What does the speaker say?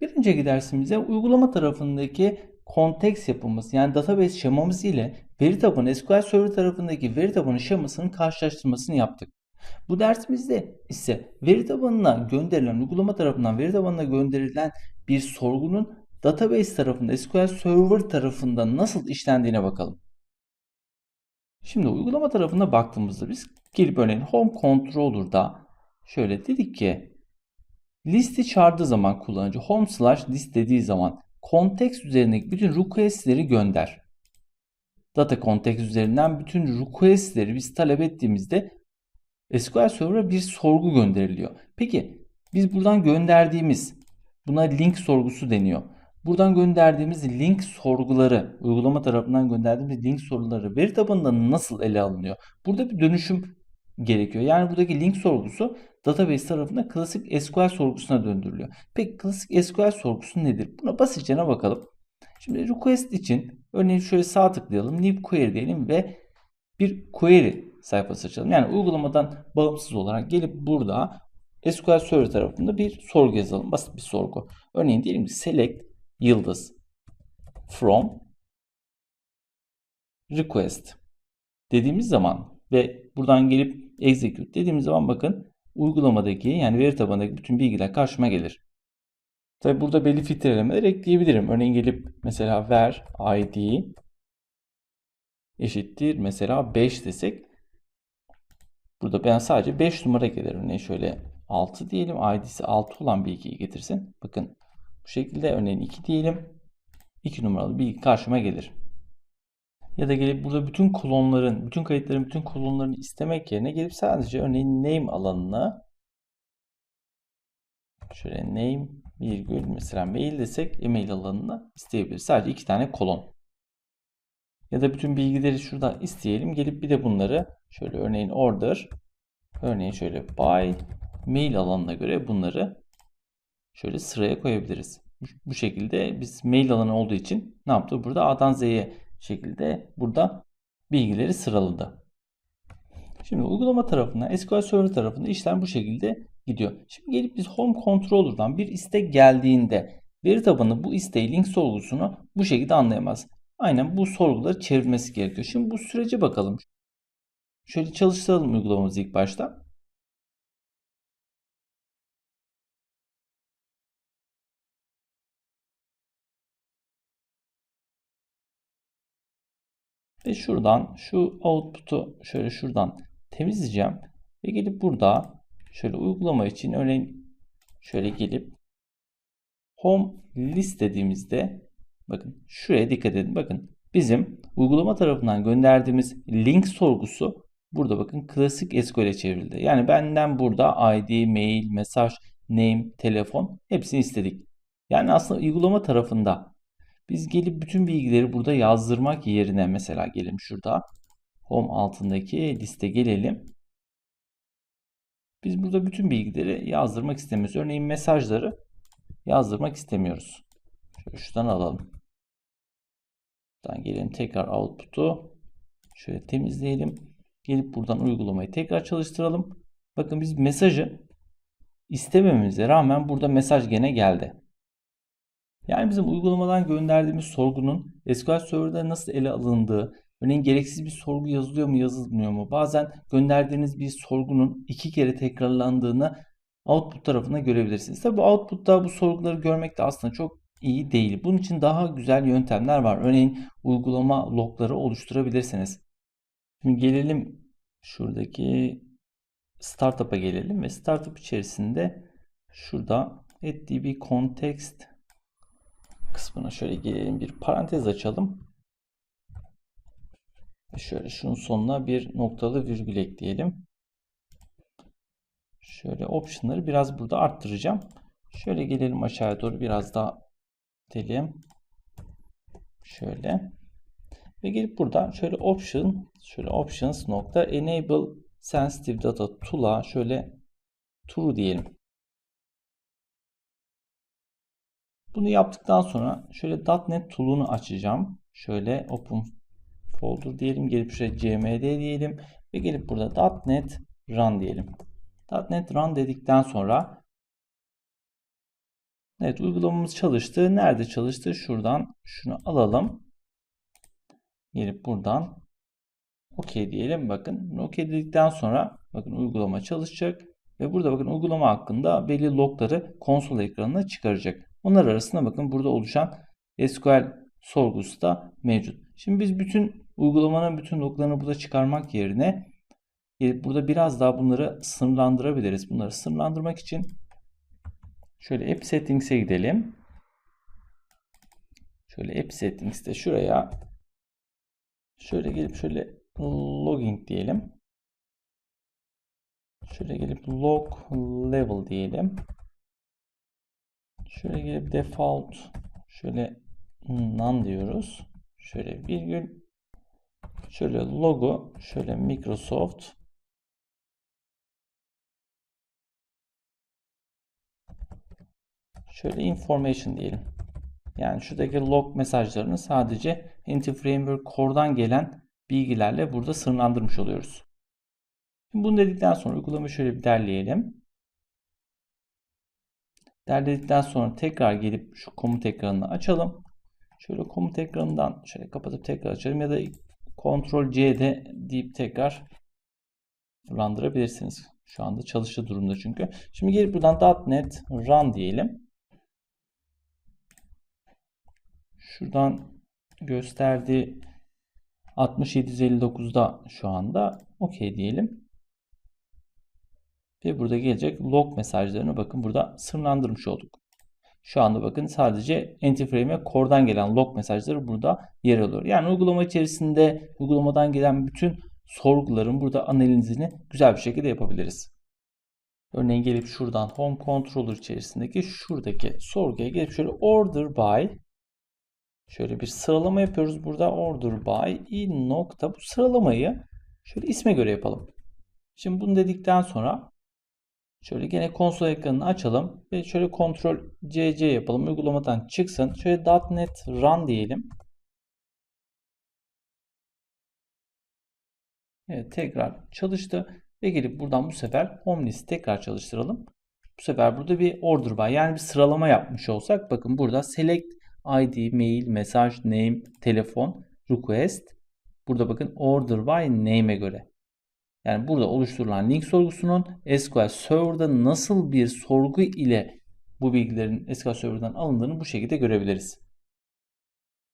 Bir önceki dersimizde uygulama tarafındaki konteks yapımız yani database şemamız ile veri tabanı SQL Server tarafındaki veri tabanı şemasının karşılaştırmasını yaptık. Bu dersimizde ise veri tabanına gönderilen, uygulama tarafından veri tabanına gönderilen bir sorgunun database tarafında, SQL Server tarafında nasıl işlendiğine bakalım. Şimdi uygulama tarafına baktığımızda biz gelip örneğin Home Controller'da şöyle dedik ki listi çağırdığı zaman kullanıcı home slash list dediği zaman context üzerindeki bütün request'leri gönder. Data context üzerinden bütün request'leri biz talep ettiğimizde SQL Server'a bir sorgu gönderiliyor. Peki biz buradan gönderdiğimiz buna link sorgusu deniyor. Buradan gönderdiğimiz link sorguları, uygulama tarafından gönderdiğimiz link soruları veri tabanında nasıl ele alınıyor? Burada bir dönüşüm gerekiyor. Yani buradaki link sorgusu database tarafında klasik SQL sorgusuna döndürülüyor. Peki klasik SQL sorgusu nedir? Buna basitçe bakalım. Şimdi request için örneğin şöyle sağ tıklayalım. New query diyelim ve bir query sayfası açalım. Yani uygulamadan bağımsız olarak gelip burada SQL Server tarafında bir sorgu yazalım. Basit bir sorgu. Örneğin diyelim ki select yıldız from request dediğimiz zaman ve buradan gelip execute dediğimiz zaman bakın uygulamadaki yani veri tabanındaki bütün bilgiler karşıma gelir. Tabi burada belli filtrelemeler ekleyebilirim. Örneğin gelip mesela ver id eşittir mesela 5 desek burada ben sadece 5 numara eklerim. Örneğin şöyle 6 diyelim. id'si 6 olan bilgiyi getirsin. Bakın bu şekilde örneğin 2 diyelim. 2 numaralı bilgi karşıma gelir. Ya da gelip burada bütün kolonların, bütün kayıtların bütün kolonlarını istemek yerine gelip sadece örneğin name alanına şöyle name virgül mesela mail desek email alanına isteyebiliriz. Sadece iki tane kolon. Ya da bütün bilgileri şurada isteyelim. Gelip bir de bunları şöyle örneğin order örneğin şöyle by mail alanına göre bunları şöyle sıraya koyabiliriz. Bu şekilde biz mail alanı olduğu için ne yaptık? Burada A'dan Z'ye şekilde burada bilgileri sıraladı. Şimdi uygulama tarafında SQL Server tarafında işlem bu şekilde gidiyor. Şimdi gelip biz Home Controller'dan bir istek geldiğinde veri tabanı bu isteği link sorgusunu bu şekilde anlayamaz. Aynen bu sorguları çevirmesi gerekiyor. Şimdi bu sürece bakalım. Şöyle çalıştıralım uygulamamızı ilk başta. Ve şuradan şu output'u şöyle şuradan temizleyeceğim. Ve gelip burada şöyle uygulama için örneğin şöyle gelip home list dediğimizde bakın şuraya dikkat edin. Bakın bizim uygulama tarafından gönderdiğimiz link sorgusu burada bakın klasik SQL'e çevrildi. Yani benden burada ID, mail, mesaj, name, telefon hepsini istedik. Yani aslında uygulama tarafında biz gelip bütün bilgileri burada yazdırmak yerine mesela gelin şurada home altındaki liste gelelim. Biz burada bütün bilgileri yazdırmak istemiyoruz. Örneğin mesajları yazdırmak istemiyoruz. Şöyle şuradan alalım. Buradan gelelim tekrar output'u şöyle temizleyelim. Gelip buradan uygulamayı tekrar çalıştıralım. Bakın biz mesajı istememize rağmen burada mesaj gene geldi. Yani bizim uygulamadan gönderdiğimiz sorgunun SQL Server'da nasıl ele alındığı, örneğin gereksiz bir sorgu yazılıyor mu yazılmıyor mu? Bazen gönderdiğiniz bir sorgunun iki kere tekrarlandığını output tarafında görebilirsiniz. Tabi output'ta bu sorguları görmek de aslında çok iyi değil. Bunun için daha güzel yöntemler var. Örneğin uygulama logları oluşturabilirsiniz. Şimdi gelelim şuradaki startup'a gelelim ve startup içerisinde şurada add context kısmına şöyle gelelim bir parantez açalım. Şöyle şunun sonuna bir noktalı virgül ekleyelim. Şöyle optionları biraz burada arttıracağım. Şöyle gelelim aşağıya doğru biraz daha itelim. Şöyle. Ve gelip burada şöyle option, şöyle options nokta enable sensitive data tool'a şöyle true diyelim. Bunu yaptıktan sonra şöyle .NET tool'unu açacağım. Şöyle open folder diyelim. Gelip şuraya cmd diyelim. Ve gelip burada .NET run diyelim. .NET run dedikten sonra Evet uygulamamız çalıştı. Nerede çalıştı? Şuradan şunu alalım. Gelip buradan OK diyelim. Bakın OK dedikten sonra bakın uygulama çalışacak. Ve burada bakın uygulama hakkında belli logları konsol ekranına çıkaracak. Onlar arasında bakın burada oluşan SQL sorgusu da mevcut. Şimdi biz bütün uygulamanın bütün loglarını burada çıkarmak yerine gelip burada biraz daha bunları sınırlandırabiliriz. Bunları sınırlandırmak için şöyle App Settings'e gidelim. Şöyle App Settings'te şuraya şöyle gelip şöyle login diyelim. Şöyle gelip log level diyelim. Şöyle gelip default şöyle none diyoruz. Şöyle virgül şöyle logo şöyle Microsoft şöyle information diyelim. Yani şuradaki log mesajlarını sadece Entity Framework Core'dan gelen bilgilerle burada sınırlandırmış oluyoruz. Şimdi bunu dedikten sonra uygulamayı şöyle bir derleyelim. Derledikten sonra tekrar gelip şu komut ekranını açalım. Şöyle komut ekranından şöyle kapatıp tekrar açalım ya da Ctrl C'de deyip tekrar fırlandırabilirsiniz. Şu anda çalıştığı durumda çünkü. Şimdi gelip buradan .NET Run diyelim. Şuradan gösterdiği 6759'da şu anda OK diyelim. Ve burada gelecek log mesajlarını bakın burada sınırlandırmış olduk. Şu anda bakın sadece Antiframe'e core'dan gelen log mesajları burada yer alıyor. Yani uygulama içerisinde uygulamadan gelen bütün sorguların burada analizini güzel bir şekilde yapabiliriz. Örneğin gelip şuradan Home Controller içerisindeki şuradaki sorguya gelip şöyle Order By şöyle bir sıralama yapıyoruz. Burada Order By i nokta bu sıralamayı şöyle isme göre yapalım. Şimdi bunu dedikten sonra Şöyle gene konsol ekranını açalım ve şöyle kontrol CC yapalım. Uygulamadan çıksın. Şöyle .NET Run diyelim. Evet tekrar çalıştı. Ve gelip buradan bu sefer Home List tekrar çalıştıralım. Bu sefer burada bir order by yani bir sıralama yapmış olsak bakın burada select ID, mail, mesaj, name, telefon, request. Burada bakın order by name'e göre. Yani burada oluşturulan link sorgusunun SQL Server'da nasıl bir sorgu ile bu bilgilerin SQL Server'dan alındığını bu şekilde görebiliriz.